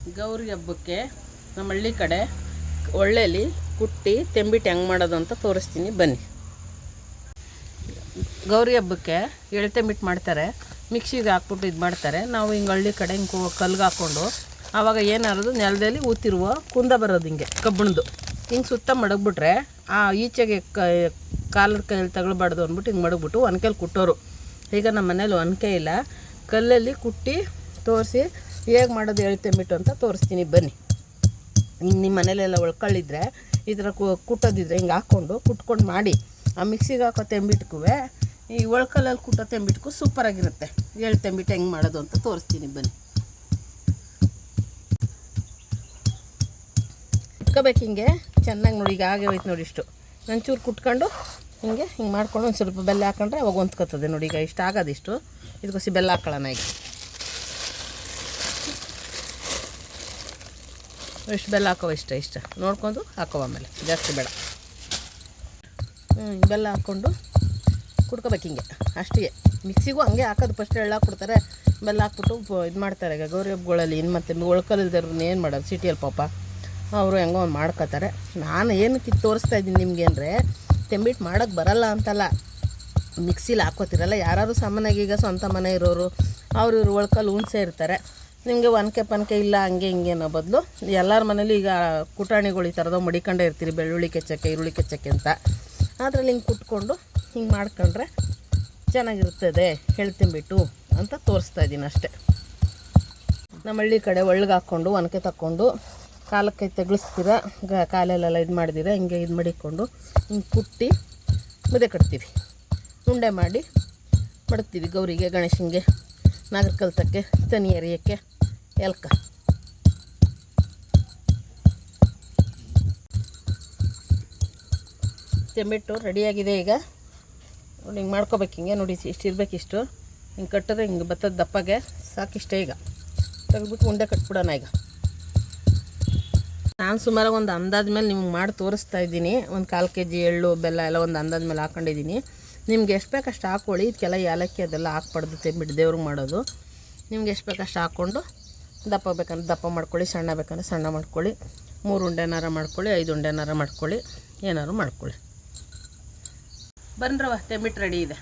ಗೌರಿ ಹಬ್ಬಕ್ಕೆ ನಮ್ಮ ಹಳ್ಳಿ ಕಡೆ ಒಳ್ಳೆಲಿ ಕುಟ್ಟಿ ತೆಂಬಿಟ್ಟು ಹೆಂಗೆ ಮಾಡೋದು ಅಂತ ತೋರಿಸ್ತೀನಿ, ಬನ್ನಿ. ಗೌರಿ ಹಬ್ಬಕ್ಕೆ ಎಳ್ತೆಂಬಿಟ್ಟು ಮಾಡ್ತಾರೆ. ಮಿಕ್ಸಿಗೆ ಹಾಕ್ಬಿಟ್ಟು ಇದು ಮಾಡ್ತಾರೆ. ನಾವು ಹಿಂಗೆ ಹಳ್ಳಿ ಕಡೆ ಹಿಂಗೆ ಕಲ್ಗೆ ಹಾಕ್ಕೊಂಡು ಆವಾಗ ಏನಾರದು ನೆಲದಲ್ಲಿ ಊತಿರುವ ಕುಂದ ಬರೋದು ಹಿಂಗೆ ಕಬ್ಬಣದು ಹಿಂಗೆ ಸುತ್ತ ಮಡಗ್ಬಿಟ್ರೆ ಆ ಈಚೆಗೆ ಕಾಲದ ಕೈಯಲ್ಲಿ ತಗೊಳ್ಬಾರ್ದು ಅಂದ್ಬಿಟ್ಟು ಹಿಂಗೆ ಮಡಗ್ಬಿಟ್ಟು ಒನ್ಕೆಲಿ ಕುಟ್ಟೋರು. ಈಗ ನಮ್ಮ ಮನೇಲಿ ಒನಕೆ ಇಲ್ಲ. ಕಲ್ಲಲ್ಲಿ ಕುಟ್ಟಿ ತೋರಿಸಿ ಹೇಗೆ ಮಾಡೋದು ಹೇಳ್ತೆಂಬಿಟ್ಟು ಅಂತ ತೋರಿಸ್ತೀನಿ, ಬನ್ನಿ. ಹಿಂಗೆ ನಿಮ್ಮ ಮನೇಲೆಲ್ಲ ಒಳ್ಕೊಳ್ಳಿದ್ರೆ ಈ ಥರ ಕುಟ್ಟೋದಿದ್ರೆ ಹಿಂಗೆ ಹಾಕ್ಕೊಂಡು ಕುಟ್ಕೊಂಡು ಮಾಡಿ, ಆ ಮಿಕ್ಸಿಗೆ ಹಾಕೋ ತೆಂಬಿಟ್ಕುವೆ, ಈ ಒಳ್ಕಲ್ಲಲ್ಲಿ ಕುಟ್ಟೋ ತೆಂಬಿಟ್ಕು ಸೂಪರಾಗಿರುತ್ತೆ ಹೇಳ್ತೆಂಬಿಟ್ಟು ಹೆಂಗೆ ಮಾಡೋದು ಅಂತ ತೋರಿಸ್ತೀನಿ, ಬನ್ನಿ. ಕುಟ್ಕೋಬೇಕು ಹಿಂಗೆ, ಚೆನ್ನಾಗಿ ನೋಡಿ, ಈಗ ಆಗೇ ಹೋಯ್ತು ನೋಡಿ ಇಷ್ಟು. ಒಂಚೂರು ಕುಟ್ಕೊಂಡು ಹಿಂಗೆ ಹಿಂಗೆ ಮಾಡ್ಕೊಂಡು ಒಂದು ಸ್ವಲ್ಪ ಬೆಲ್ಲ ಹಾಕೊಂಡ್ರೆ ಅವಾಗ ಹೊಂದ್ಕೋತದೆ ನೋಡಿ, ಈಗ ಇಷ್ಟು ಆಗೋದಿಷ್ಟು. ಇದಕ್ಕೋಸಿ ಬೆಲ್ಲ ಹಾಕೊಳ್ಳೋಣ ಈಗ. ಇಷ್ಟು ಬೆಲ್ಲ ಹಾಕೋ ಇಷ್ಟ ಇಷ್ಟ. ನೋಡ್ಕೊಂಡು ಹಾಕೋ ಆಮೇಲೆ. ಜಾಸ್ತಿ ಬೇಡ. ಬೆಲ್ಲ ಹಾಕ್ಕೊಂಡು ಕುಡ್ಕೋಬೇಕು ಹಿಂಗೆ ಅಷ್ಟೇ ಮಿಕ್ಸಿಗೂ ಹಂಗೆ ಹಾಕೋದು ಫಸ್ಟ್ ಎಳ್ಳು ಹಾಕ್ಬಿಡ್ತಾರೆ, ಬೆಲ್ಲ ಹಾಕ್ಬಿಟ್ಟು ಇದು ಮಾಡ್ತಾರೆ. ಈಗ ಗೌರಿ ಹಬ್ಬಗಳಲ್ಲಿ ಇನ್ನು ಮತ್ತೆ ಉಳ್ಕಲ್ದಿರೋರ್ನ ಏನು ಮಾಡೋದು? ಸಿಟಿಯಲ್ಲಿ ಪಾಪ. ಅವರು ಹೆಂಗೋ ಒಂದು ಮಾಡ್ಕೋತಾರೆ. ನಾನು ಏನಕ್ಕೆ ತೋರಿಸ್ತಾ ಇದ್ದೀನಿ ನಿಮಗೆ ಅಂದರೆ ತೆಂಬಿಟ್ಟು ಮಾಡೋಕ್ಕೆ ಬರಲ್ಲ ಅಂತಲ್ಲ. ಮಿಕ್ಸಿಲಿ ಹಾಕೋತಿರಲ್ಲ ಯಾರು ಸಾಮಾನ್ಯಾಗಿ ಈಗ ಸ್ವಂತ ಮನೆ ಇರೋರು, ಅವರು ಇವ್ರು ಒಳ್ಕಲ್ಲಿ ಹುಣ್ಸೆ ಇರ್ತಾರೆ. ನಿಮಗೆ ಒನಕೆ ಪನ್ಕೆ ಇಲ್ಲ, ಹಂಗೆ ಹಿಂಗೆ ಅನ್ನೋ ಬದಲು ಎಲ್ಲರ ಮನೇಲಿ ಈಗ ಕುಟಾಣಿಗಳು ಈ ಥರದ ಮಡಿಕೊಂಡೇ ಇರ್ತೀರಿ, ಬೆಳ್ಳುಳ್ಳಿ ಕೆಚ್ಚಕ್ಕೆ, ಈರುಳ್ಳಿ ಕೆಚ್ಚಕ್ಕೆ ಅಂತ. ಅದರಲ್ಲಿ ಹಿಂಗೆ ಕುಟ್ಕೊಂಡು ಹಿಂಗೆ ಮಾಡ್ಕೊಂಡ್ರೆ ಚೆನ್ನಾಗಿರ್ತದೆ ಹೇಳ್ತಿಂಬಿಟ್ಟು ಅಂತ ತೋರಿಸ್ತಾ ಇದ್ದೀನಿ ಅಷ್ಟೇ. ನಮ್ಮ ಹಳ್ಳಿ ಕಡೆ ಒಳ್ಗೆ ಹಾಕ್ಕೊಂಡು, ಒನಕೆ ತಕ್ಕೊಂಡು ಕಾಲಕ್ಕೆ ತೆಗಿಸ್ತೀರ ಗ ಕಾಲಲ್ಲೆಲ್ಲ ಇದು ಮಾಡಿದಿರ ಹಿಂಗೆ ಇದು ಮಡಿಕೊಂಡು ಹಿಂಗೆ ಕುಟ್ಟಿ ಮುದೆ ಕಟ್ತೀವಿ. ಉಂಡೆ ಮಾಡಿ ಮಡಗ್ತೀವಿ ಗೌರಿಗೆ, ಗಣೇಶನಿಗೆ. ನಾಗರ ಕಲ್ತಕ್ಕೆ, ತನಿ ಎರಿಯೋಕ್ಕೆ, ಎಲ್ಕ. ತೆಂಬಿಟ್ಟು ರೆಡಿಯಾಗಿದೆ ಈಗ. ನೋಡಿ, ಹಿಂಗೆ ಮಾಡ್ಕೋಬೇಕು ಹಿಂಗೆ, ನೋಡಿ, ಇಷ್ಟು ಇರ್ಬೇಕು ಇಷ್ಟು. ಹಿಂಗೆ ಕಟ್ಟಿದ್ರೆ ಹಿಂಗೆ ಬತ್ತದ ದಪ್ಪಗೆ ಸಾಕಿಷ್ಟೇ ಈಗ. ತೆಗೆದ್ಬಿಟ್ಟು ಉಂಡೆ ಕಟ್ಬಿಡೋಣ ಈಗ. ನಾನು ಸುಮಾರು ಒಂದು ಅಂದಾಜ ಮೇಲೆ ನಿಮ್ಗೆ ಮಾಡಿ ತೋರಿಸ್ತಾ ಇದ್ದೀನಿ. ಒಂದು ಕಾಲು ಕೆ ಜಿ ಎಳ್ಳು, ಬೆಲ್ಲ ಎಲ್ಲ ಒಂದು ಅಂದಾಜ ಮೇಲೆ ಹಾಕ್ಕೊಂಡಿದ್ದೀನಿ ನಿಮ್ಗೆ ಎಷ್ಟು ಬೇಕಷ್ಟು ಹಾಕ್ಕೊಳ್ಳಿ ಇದಕ್ಕೆಲ್ಲ ಏಲಕ್ಕಿ ಅದೆಲ್ಲ ಹಾಕ್ಬಾರ್ದು ತೆಂಬಿಟ್ಟು ದೇವ್ರಿಗೆ ಮಾಡೋದು. ನಿಮ್ಗೆ ಎಷ್ಟು ಬೇಕಷ್ಟು ಹಾಕ್ಕೊಂಡು ದಪ್ಪ ಬೇಕಂದ್ರೆ ದಪ್ಪ ಮಾಡ್ಕೊಳ್ಳಿ, ಸಣ್ಣ ಬೇಕಂದ್ರೆ ಸಣ್ಣ ಮಾಡ್ಕೊಳ್ಳಿ. ಮೂರು ಉಂಡೆನಾರ ಮಾಡ್ಕೊಳ್ಳಿ, ಐದು ಉಂಡೆನಾರ ಮಾಡ್ಕೊಳ್ಳಿ, ಏನಾರು ಮಾಡ್ಕೊಳ್ಳಿ. ಬನ್ರವ ತೆಂಬಿಟ್ಟು ರೆಡಿ ಇದೆ.